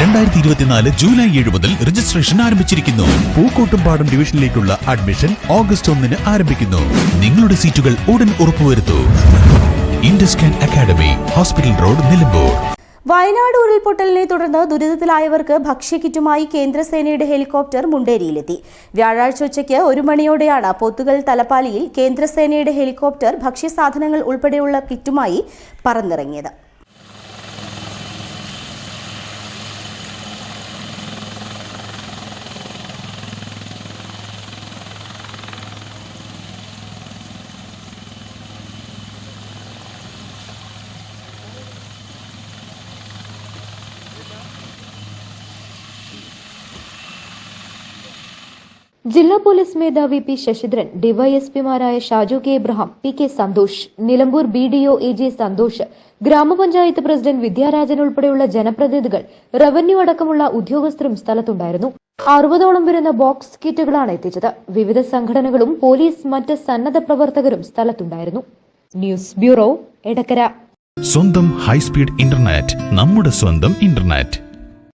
രണ്ടായിരത്തി ഇരുപത്തിനാല് ജൂലൈ ഏഴ് മുതൽ രജിസ്ട്രേഷൻ ആരംഭിച്ചിരിക്കുന്നു. പൂക്കോട്ടുംപാടം ഡിവിഷനിലേക്കുള്ള അഡ്മിഷൻ ഓഗസ്റ്റ് ഒന്നിന് ആരംഭിക്കുന്നു. നിങ്ങളുടെ സീറ്റുകൾ ഉടൻ ഉറപ്പുവരുത്തൂ. Induscan academy hospital road Nilambur. Wayanad ഉരുൾപൊട്ടലിനെ തുടർന്ന് ദുരിതത്തിലായവർക്ക് ഭക്ഷ്യക്കിറ്റുമായി കേന്ദ്രസേനയുടെ ഹെലികോപ്റ്റർ മുണ്ടേരിയിലെത്തി. വ്യാഴാഴ്ച ഉച്ചയ്ക്ക് ഒരു മണിയോടെയാണ് പോത്തുകൽ തലപ്പാലിയിൽ കേന്ദ്രസേനയുടെ ഹെലികോപ്റ്റർ ഭക്ഷ്യസാധനങ്ങൾ ഉൾപ്പെടെയുള്ള കിറ്റുമായി പറന്നിറങ്ങിയത്. ജില്ലാ പോലീസ് മേധാവി P Sasidharan ഡിവൈഎസ്പിമാരായ Shaju K Abraham P K Santhosh Nilambur B D O A J Santhosh ഗ്രാമപഞ്ചായത്ത് പ്രസിഡന്റ് വിദ്യാരാജൻ ഉൾപ്പെടെയുള്ള ജനപ്രതിനിധികൾ റവന്യൂ അടക്കമുള്ള ഉദ്യോഗസ്ഥരും സ്ഥലത്തുണ്ടായിരുന്നു. അറുപതോളം വരുന്ന ബോക്സ് കിറ്റുകളാണ് എത്തിച്ചത്. വിവിധ സംഘടനകളും പോലീസ് മറ്റ് സന്നദ്ധ പ്രവർത്തകരും സ്ഥലത്തുണ്ടായിരുന്നു. News bureau Edakkara. സ്വന്തം ഹൈസ്പീഡ് ഇന്റർനെറ്റ് നമ്മുടെ സ്വന്തം ഇന്റർനെറ്റ്.